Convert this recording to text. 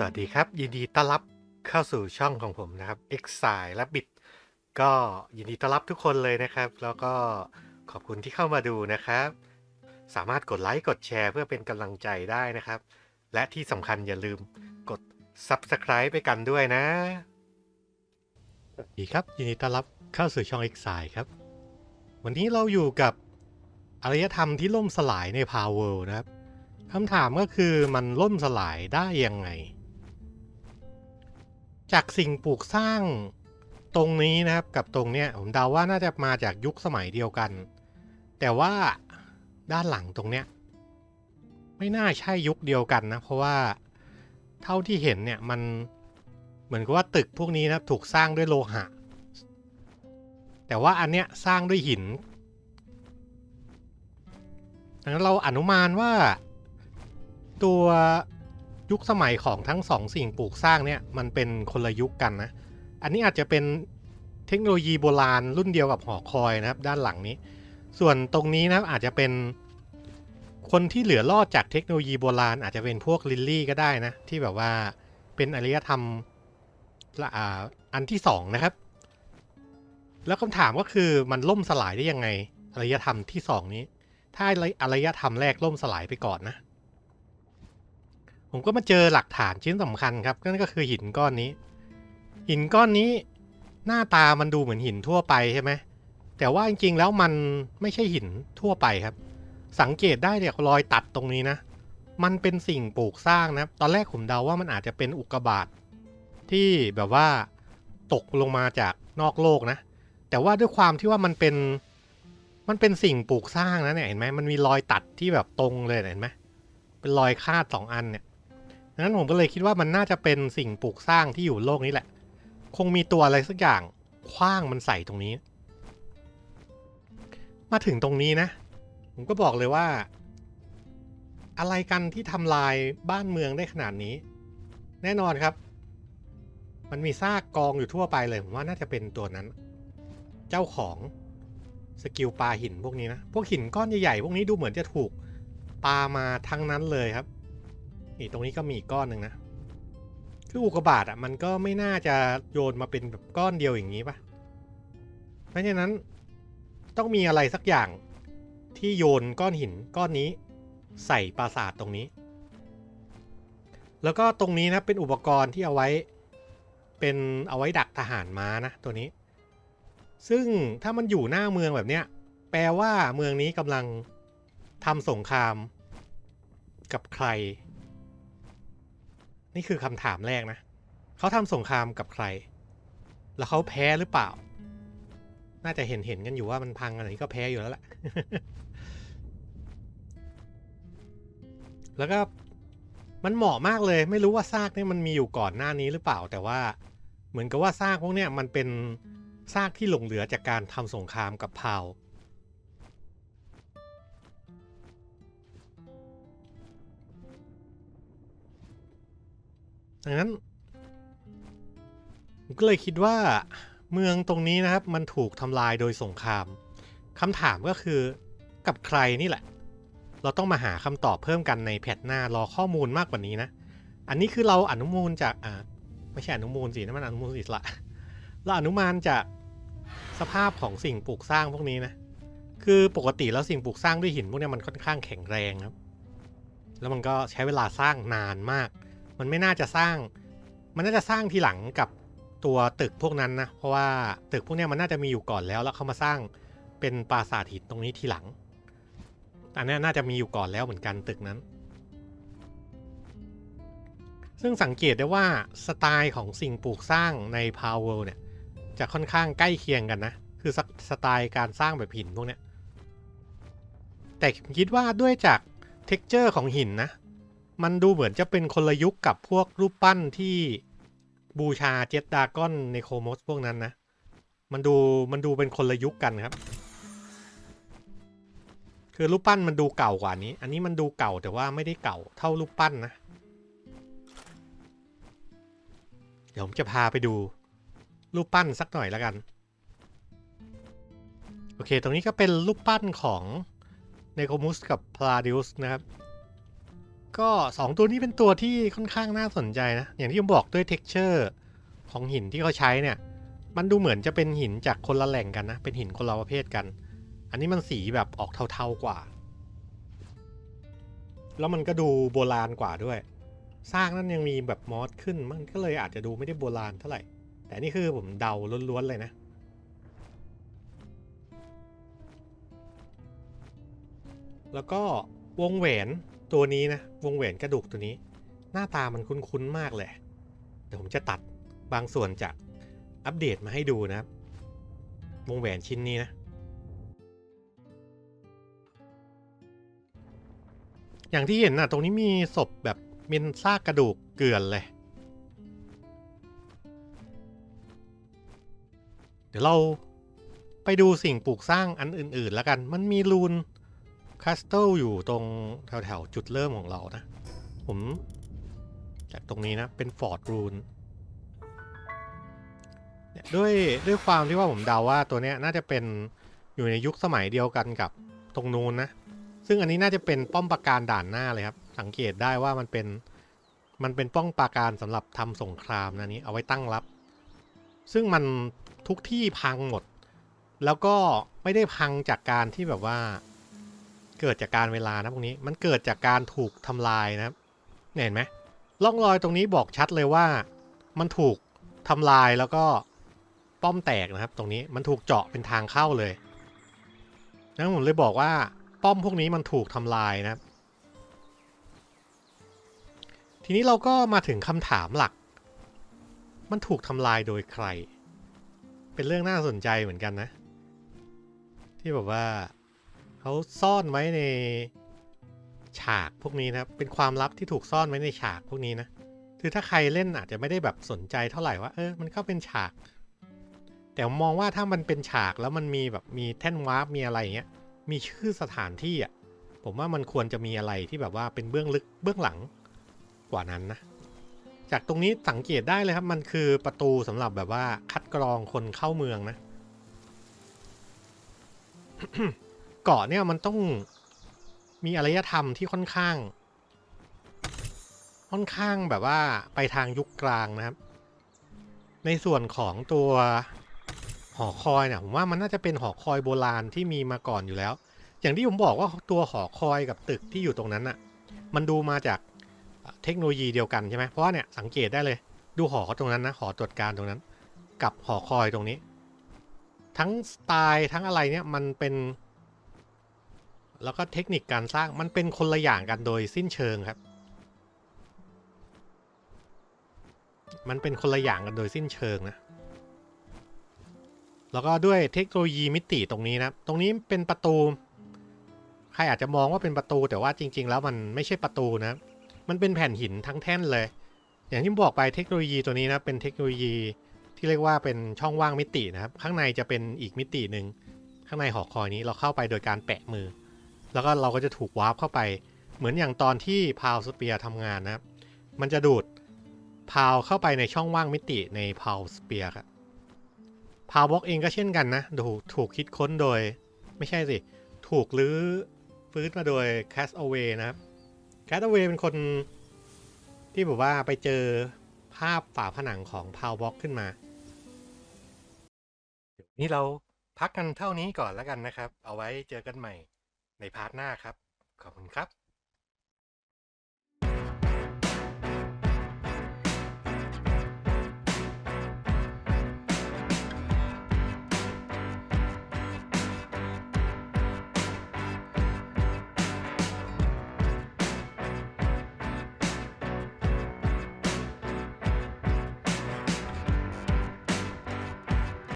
สวัสดีครับ ยินดีต้อนรับเข้าสู่ช่องของผมนะครับ X สายและบิด ก็ยินดีต้อนรับทุกคนเลยนะครับ แล้วก็ขอบคุณที่เข้ามาดูนะครับ สามารถกดไลค์กดแชร์เพื่อเป็นกำลังใจได้นะครับ และที่สำคัญอย่าลืมกด Subscribe ไปกันด้วยนะสวัสดีครับ ยินดีต้อนรับเข้าสู่ช่อง X สายครับ วันนี้เราอยู่กับอารยธรรมที่ล่มสลายในพาวเวลนะครับคำถามก็คือมันล่มสลายได้ยังไง จากสิ่งปลูกสร้างตรงนี้นะครับกับตรงเนี้ยผมเดาว่าน่าจะมาจากยุคสมัยเดียวกัน แต่ว่าด้านหลังตรงเนี้ยไม่น่าใช่ยุคเดียวกันนะ เพราะว่าเท่าที่เห็นเนี่ยมันเหมือนกับว่าตึกพวกนี้นะครับถูกสร้างด้วยโลหะ แต่ว่าอันเนี้ยสร้างด้วยหินดังนั้นเราอนุมานว่าตัว ยุคสมัยของทั้งสองสิ่งปลูกสร้างเนี่ยมันเป็นคนละยุคกันนะ อันนี้อาจจะเป็นเทคโนโลยีโบราณรุ่นเดียวกับหอคอยนะครับ ด้านหลังนี้ ส่วนตรงนี้นะอาจจะเป็นคนที่เหลือรอดจากเทคโนโลยีโบราณ อาจจะเป็นพวกลิลลี่ก็ได้นะ ที่แบบว่าเป็นอารยธรรมอันที่สองนะครับ แล้วคำถามก็คือมันล่มสลายได้ยังไงอารยธรรมที่สองนี้ ถ้าอารยธรรมแรกล่มสลายไปก่อนนะ ผมก็มาเจอหลักฐานชิ้นสำคัญครับนั่นก็คือหินก้อนนี้ หินก้อนนี้ หน้าตามันดูเหมือนหินทั่วไปใช่ไหมแต่ว่าจริงๆแล้วมันไม่ใช่หินทั่วไปครับ สังเกตได้เนี่ยรอยตัดตรงนี้นะ มันเป็นสิ่งปลูกสร้างนะตอนแรกผมเดาว่ามันอาจจะเป็นอุกกาบาตที่แบบว่าตกลงมาจากนอกโลกนะ แต่ว่าด้วยความที่ว่ามันเป็นมันเป็นสิ่งปลูกสร้างนะเนี่ยเห็นไหมมันมีรอยตัดที่แบบตรงเลยเห็นไหมเป็นรอยคาดสองอันเนี่ย ดังนั้นผมก็เลยคิดว่ามันน่าจะเป็นสิ่งปลูกสร้างที่อยู่โลกนี้แหละ คงมีตัวอะไรสักอย่างคว้างมันใส่ตรงนี้ มาถึงตรงนี้นะ ผมก็บอกเลยว่า อะไรกันที่ทำลายบ้านเมืองได้ขนาดนี้ แน่นอนครับ มันมีซากกองอยู่ทั่วไปเลยผมว่าน่าจะเป็นตัวนั้น เจ้าของสกิลปลาหินพวกนี้นะ พวกหินก้อนใหญ่ๆพวกนี้ดูเหมือนจะถูกปลามาทั้งนั้นเลยครับ นี่ตรงนี้ก็มีกก้อนหนึ่งนะ คืออุกกาบาตอะมันก็ไม่น่าจะโยนมาเป็นแบบก้อนเดียวอย่างนี้ปะเพราะฉะนั้นต้องมีอะไรสักอย่างที่โยนก้อนหินก้อนนี้ใส่ปราสาทตรงนี้ แล้วก็ตรงนี้นะเป็นอุปกรณ์ที่เอาไว้เป็นเอาไว้ดักทหารม้านะตัวนี้ ซึ่งถ้ามันอยู่หน้าเมืองแบบเนี้ยแปลว่าเมืองนี้กำลังทำสงครามกับใคร นี่คือคำถามแรกนะ เขาทำสงครามกับใคร แล้วเขาแพ้หรือเปล่า น่าจะเห็นเห็นกันอยู่ว่ามันพังอะไรก็แพ้อยู่แล้วแหละ แล้วก็มันเหมาะมากเลย ไม่รู้ว่าซากนี่มันมีอยู่ก่อนหน้านี้หรือเปล่า แต่ว่าเหมือนกับว่าซากพวกเนี้ยมันเป็นซากที่หลงเหลือจากการทำสงครามกับพาว ดังนั้นผมก็เลยคิดว่าเมืองตรงนี้นะครับ มันถูกทำลายโดยสงครามคำถามก็คือกับใครนี่แหละ เราต้องมาหาคำตอบเพิ่มกันในแพทหน้ารอข้อมูลมากกว่านี้นะ อันนี้คือเราอนุมูลจากอ่าไม่ใช่อนุมูลสินั่นมันอนุมูลอิสระเราอนุมานจากสภาพของสิ่งปลูกสร้างพวกนี้นะ คือปกติแล้วสิ่งปลูกสร้างด้วยหินพวกนี้มันค่อนข้างแข็งแรงครับ แล้วมันก็ใช้เวลาสร้างนานมาก มันไม่น่าจะสร้าง มันน่าจะสร้างทีหลังกับตัวตึกพวกนั้นนะ เพราะว่าตึกพวกนี้มันน่าจะมีอยู่ก่อนแล้ว แล้วเขามาสร้างเป็นปราสาทหินตรงนี้ทีหลัง อันนี้น่าจะมีอยู่ก่อนแล้วเหมือนกันตึกนั้น ซึ่งสังเกตได้ว่าสไตล์ของสิ่งปลูกสร้างใน Power เนี่ยจะค่อนข้างใกล้เคียงกันนะ คือสสไตล์การสร้างแบบหินพวกนี้แต่คิดว่าด้วยจากเท็กเจอร์ของหินนะ มันดูเหมือนจะเป็นคนละยุคกับพวกรูปปั้นที่บูชาเจ็ตดากอนในโคมสพวกนั้นนะ มันดูมันดูเป็นคนละยุคกันครับ คือรูปปั้นมันดูเก่ากว่านี้ อันนี้มันดูเก่าแต่ว่าไม่ได้เก่าเท่ารูปปั้นนะ เดี๋ยวผมจะพาไปดูรูปปั้นสักหน่อยแล้วกัน โอเค ตรงนี้ก็เป็นรูปปั้นของเนโคมุสกับพลาดิอุสนะครับ ก็สองตัวนี้เป็นตัวที่ค่อนข้างน่าสนใจนะ อย่างที่ผมบอกด้วย texture ของหินที่เขาใช้เนี่ย มันดูเหมือนจะเป็นหินจากคนละแหล่งกันนะ เป็นหินคนละประเภทกัน อันนี้มันสีแบบออกเทาๆกว่า แล้วมันก็ดูโบราณกว่าด้วย สร้างนั้นยังมีแบบมอสขึ้น มันก็เลยอาจจะดูไม่ได้โบราณเท่าไหร่ แต่นี่คือผมเดาล้วนๆเลยนะแล้วก็วงแหวน ตัวนี้นะ วงแหวนกระดูกตัวนี้ หน้าตามันคุ้นๆมากเลยเดี๋ยวผมจะตัดบางส่วนจากอัปเดตมาให้ดูนะครับ วงแหวนชิ้นนี้นะ อย่างที่เห็นนะตรงนี้มีศพแบบเป็นซากกระดูกเกลื่อนเลย เดี๋ยวเราไปดูสิ่งปลูกสร้างอันอื่นๆแล้วกัน มันมีรูน คาสเตลอยู่ตรงแถวๆจุดเริ่มของเรานะ ผมจากตรงนี้นะ เป็นฟอร์ดรูนด้วยด้วยความที่ว่าผมเดาว่าตัวเนี้ยน่าจะเป็นอยู่ในยุคสมัยเดียวกันกับตรงนู้นนะ ซึ่งอันนี้น่าจะเป็นป้อมปราการด่านหน้าเลยครับ สังเกตได้ว่ามันเป็นมันเป็นป้องปราการสำหรับทำสงครามนะนี้เอาไว้ตั้งรับ ซึ่งมันทุกที่พังหมด แล้วก็ไม่ได้พังจากการที่แบบว่า เกิดจากการเวลานะพวกนี้มันเกิดจากการถูกทำลายนะครับเห็นไหมร่องรอยตรงนี้บอกชัดเลยว่า มันถูกทำลายแล้วก็ป้อมแตกนะครับ ตรงนี้มันถูกเจาะเป็นทางเข้าเลยนั้นผมเลยบอกว่าป้อมพวกนี้มันถูกทำลายนะครับ ทีนี้เราก็มาถึงคำถามหลัก มันถูกทำลายโดยใคร เป็นเรื่องน่าสนใจเหมือนกันนะ ที่แบบว่า เขาซ่อนไว้ในฉากพวกนี้นะครับเป็นความลับที่ถูกซ่อนไว้ในฉากพวกนี้นะคือถ้าใครเล่นอาจจะไม่ได้แบบสนใจเท่าไหร่ว่าเออมันก็เป็นฉาก แต่ผมมองว่าถ้ามันเป็นฉากแล้วมันมีแบบมีแท่นวาร์ปมีอะไรอย่างเงี้ยมีชื่อสถานที่อะผมว่ามันควรจะมีอะไรที่แบบว่าเป็นเบื้องลึกเบื้องหลังกว่านั้นนะจากตรงนี้สังเกตได้เลยครับมันคือประตูสำหรับแบบว่าคัดกรองคนเข้าเมืองนะ เกาะเนี่ยมันต้องมีอารยธรรมที่ค่อนข้าง ค่อนข้างแบบว่าไปทางยุคกลางนะครับ ในส่วนของตัวหอคอยเนี่ยผมว่ามันน่าจะเป็นหอคอยโบราณที่มีมาก่อนอยู่แล้ว อย่างที่ผมบอกว่าตัวหอคอยกับตึกที่อยู่ตรงนั้นน่ะ มันดูมาจากเทคโนโลยีเดียวกันใช่ไหมเพราะว่าเนี่ยสังเกตได้เลย ดูหอตรงนั้นนะหอตรวจการตรงนั้น กับหอคอยตรงนี้ ทั้งสไตล์ทั้งอะไรเนี่ยมันเป็น แล้วก็เทคนิคการสร้างมันเป็นคนละอย่างกันโดยสิ้นเชิงครับ มันเป็นคนละอย่างกันโดยสิ้นเชิงนะ แล้วก็ด้วยเทคโนโลยีมิติตรงนี้นะตรงนี้เป็นประตู ใครอาจจะมองว่าเป็นประตูแต่ว่าจริง ๆ แล้วมันไม่ใช่ประตูนะ มันเป็นแผ่นหินทั้งแท่นเลย อย่างที่บอกไปเทคโนโลยีตัวนี้นะเป็นเทคโนโลยีที่เรียกว่าเป็นช่องว่างมิตินะครับ ข้างในจะเป็นอีกมิติหนึ่งข้างในหอคอยนี้เราเข้าไปโดยการแปะมือ แล้วก็เราก็จะถูกวาร์ปเข้าไป เหมือนอย่างตอนที่พาวสเปียร์ทำงานนะมันจะดูดพาวเข้าไปในช่องว่างมิติในพาวสเปียร์ครับพาวบ็อกเองก็เช่นกันนะถูกถูกคิดค้นโดย ไม่ใช่สิ ถูกลื้อฟื้นมาโดย Cast Away นะครับ Cast Away เป็นคนที่แบบว่าไปเจอภาพฝาผนังของพาวบ็อกขึ้นมา นี่เราพักกันเท่านี้ก่อนแล้วกันนะครับ เอาไว้เจอกันใหม่ ในพาร์ทหน้าครับ ขอบคุณครับ